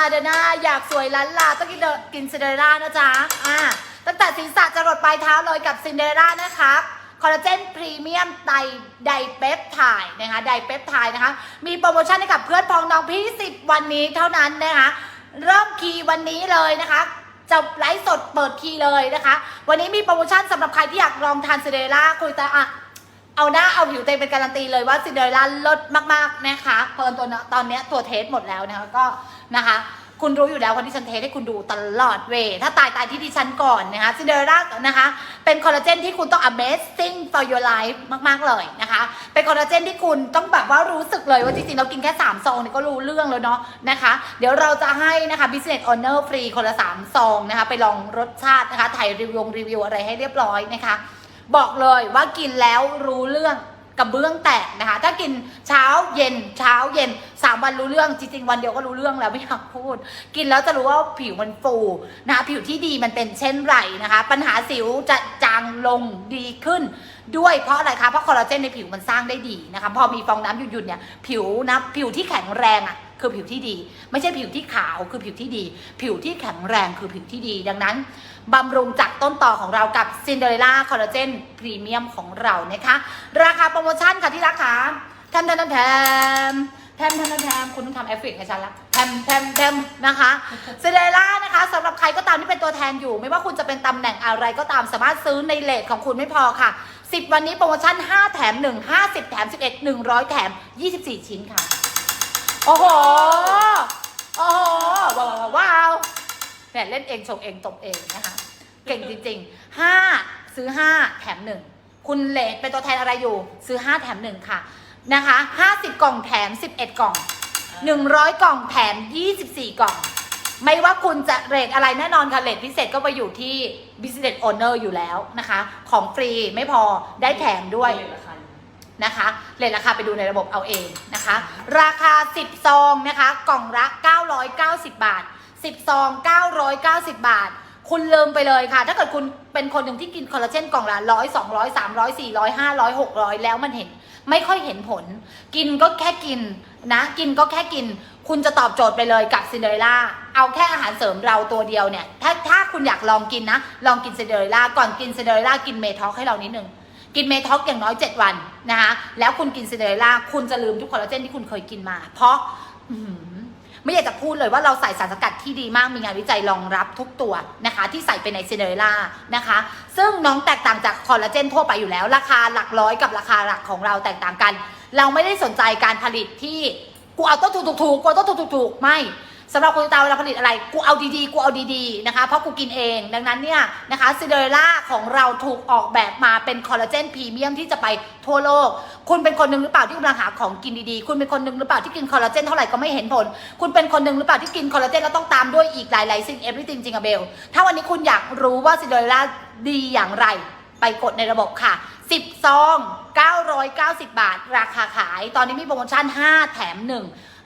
าเดอน่าอยากสวยล้านลาต้องกินเดอะกินซินเดอเรลล่านะจ๊ะอ่าตั้งแต่ศีรษะจรดปลายเท้าเลยกับซินเดอเรลล่านะคะคอลลาเจนพรีเมียมไดไดเปปไทด์นะคะไดเปปไทด์นะคะ มีโปรโมชั่นให้กับเพื่อนพ้องน้องพี่ 10 วันนี้เท่านั้นนะคะ เริ่มคีย์วันนี้เลยนะคะจะไลฟ์สดเปิดคีย์เลยนะคะ วันนี้มีโปรโมชั่นสำหรับใครที่อยากลองทานซินเดอเรลล่าคุยแต่อะเอาหน้าเอาผิวเต็มเป็นการันตีเลยว่าซินเดอเรลล่าลดมากๆนะคะ เพลินตัวตอนนี้ตัวเทสหมดแล้วนะคะก็ นะคะ คุณรู้อยู่แล้ววันที่ฉันเทสให้คุณดูตลอดเว ถ้าตายตายที่ดิฉันก่อนนะคะซินเดอเรลล่านะคะ เป็นคอลลาเจนที่คุณต้อง amazing for your life มากๆเลยนะคะ เป็นคอลลาเจนที่คุณต้องแบบว่ารู้สึกเลยว่าจริงๆเรากินแค่3ซองนี่ก็รู้เรื่องแล้วเนาะนะคะ เดี๋ยวเราจะให้นะคะ business owner ฟรีคนละ3ซองนะคะ ไปลองรสชาตินะคะถ่ายรีวิวรีวิวอะไรให้เรียบร้อยนะคะ บอกเลยว่ากินแล้วรู้เรื่อง กระเบื้องแตกนะคะ ถ้ากินเช้าเย็นเช้าเย็น3วันรู้เรื่องจริงๆวันเดียวก็รู้เรื่องแล้วไม่อยากพูด กินแล้วจะรู้ว่าผิวมันฟูนะคะผิวที่ดีมันเป็นเช่นไรนะคะ ปัญหาสิวจะจางลงดีขึ้นด้วยเพราะอะไรคะเพราะคอลลาเจนในผิวมันสร้างได้ดีนะคะพอมีฟองน้ำหยุดๆเนี่ยผิวนะผิวที่แข็งแรงอะ่ะ คือผิวที่ดี ไม่ใช่ผิวที่ขาวคือผิวที่ดี ผิวที่แข็งแรงคือผิวที่ดี ดังนั้นบำรุงจากต้นต่อของเรากับซินเดอเรล่าคอลลาเจนพรีเมียมของเรานะคะ ราคาโปรโมชั่นค่ะที่ราคาแทมแทมแทมแทมแทมแทมแทมคุณต้องทำเอฟเฟกต์ให้ฉันละแทมแทมแทมนะคะซินเดอเรลล่านะคะสำหรับใครก็ตามที่เป็นตัวแทนอยู่ ไม่ว่าคุณจะเป็นตำแหน่งอะไรก็ตามสามารถซื้อในเลทของคุณไม่พอค่ะ 10 วันนี้โปรโมชั่น 5 แถม 1 50 แถม 11 100 แถม 24 ชิ้นค่ะ โอ้โห โอ้โห ว้าวว้าวเนี่ยเล่นเองชงเองตบเองนะคะ เก่งจริงๆ5ซื้อ5แถม1คุณเลทเป็นตัวแทนอะไรอยู่ ซื้อ5แถม1ค่ะนะคะ50กล่องแถม11กล่อง100กล่องแถม24กล่อง ไม่ว่าคุณจะเรทอะไรแน่นอนค่ะเรทพิเศษก็ไปอยู่ที่ business owner อยู่แล้วนะคะ ของฟรีไม่พอได้แถมด้วย นะคะเลทราคาไปดูในระบบเอาเองนะคะ ราคา 10 ซองนะคะ กล่องละ 990 บาท 10 ซอง 990 บาท คุณลืมไปเลยค่ะ ถ้าเกิดคุณเป็นคนหนึ่งที่กินคอลลาเจนกล่องละร้อยสองร้อยสามร้อยสี่ร้อยห้าร้อยหกร้อยแล้วมันเห็น ไม่ค่อยเห็นผล กินก็แค่กินนะ กินก็แค่กิน คุณจะตอบโจทย์ไปเลยกับซินเดอเรล่า เอาแค่อาหารเสริมเราตัวเดียวเนี่ย ถ้าถ้าคุณอยากลองกินนะ ลองกินซินเดอเรล่า ก่อนกินซินเดอเรลล่ากินเมทอลให้เรานิดนึง กินเมท็อกอย่างน้อย 7 วันนะคะแล้วคุณกินซินเดอเรลล่าคุณจะลืมทุกคอลลาเจนที่คุณเคยกินมา เพราะไม่อยากจะพูดเลยว่าเราใส่สารสกัดที่ดีมากมีงานวิจัยรองรับทุกตัวนะคะ ที่ใส่ไปในซินเดอเรลล่านะคะ ซึ่งน้องแตกต่างจากคอลลาเจนทั่วไปอยู่แล้ว ราคาหลักร้อยกับราคาหลักของเราแตกต่างกัน เราไม่ได้สนใจการผลิตที่กูเอาต้นทุนถูกๆกูเอาต้นทุนถูกๆไม่ สำหรับคนตาเวลาผลิตอะไร กูเอาดีๆ กูเอาดีๆ นะคะ เพราะกูกินเอง ดังนั้นเนี่ยนะคะซิเดอเรลล่าของเราถูกออกแบบมาเป็นคอลลาเจนพรีเมียมที่จะไปทั่วโลก คุณเป็นคนหนึ่งหรือเปล่าที่กำลังหาของกินดีๆ คุณเป็นคนหนึ่งหรือเปล่าที่กินคอลลาเจนเท่าไหร่ก็ไม่เห็นผล คุณเป็นคนหนึ่งหรือเปล่าที่กินคอลลาเจนแล้วต้องตามด้วยอีกหลายๆสิ่ง everything จริงอะเบล ถ้าวันนี้คุณอยากรู้ว่าซิเดอเรลล่าดีอย่างไร ไปกดในระบบค่ะ 10ซอง 990 บาท ราคาขาย ตอนนี้มีโปรโมชั่น 5 แถม 1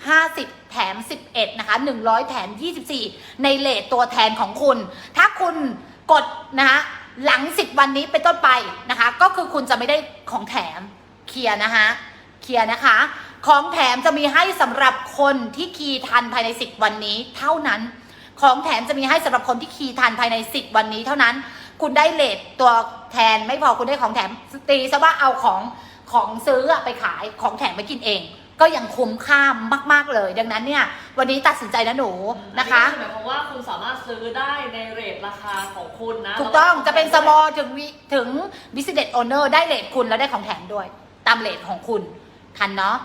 50 แถม 11 นะคะ 100 แถม 24 ในเลทตัวแทนของคุณ ถ้าคุณกดนะคะหลัง 10 วันนี้เป็นต้นไปนะคะ ก็คือคุณจะไม่ได้ของแถมเคลียร์นะคะเคลียร์นะคะ ของแถมจะมีให้สำหรับคนที่คีย์ทันภายใน 10 วันนี้ เท่านั้น ของแถมจะมีให้สำหรับคนที่คีย์ทันภายใน 10 วันนี้เท่านั้น คุณได้เลทตัว แทนไม่พอคุณได้ของแถมตีซะว่าเอาของของซื้ออะไปขายของแถมไปกินเอง ก็ยังคุ้มค่ามากๆเลย ดังนั้นเนี่ยวันนี้ตัดสินใจนะหนูนะคะอัหมายความว่าคุณสามารถซื้อได้ในเรทราคาของคุณนะถูกต้องจะเป็นสมอลถึงวิถึง business owner ได้เลทคุณแล้วได้ของแถมด้วย ตามเลทของคุณทันเนาะ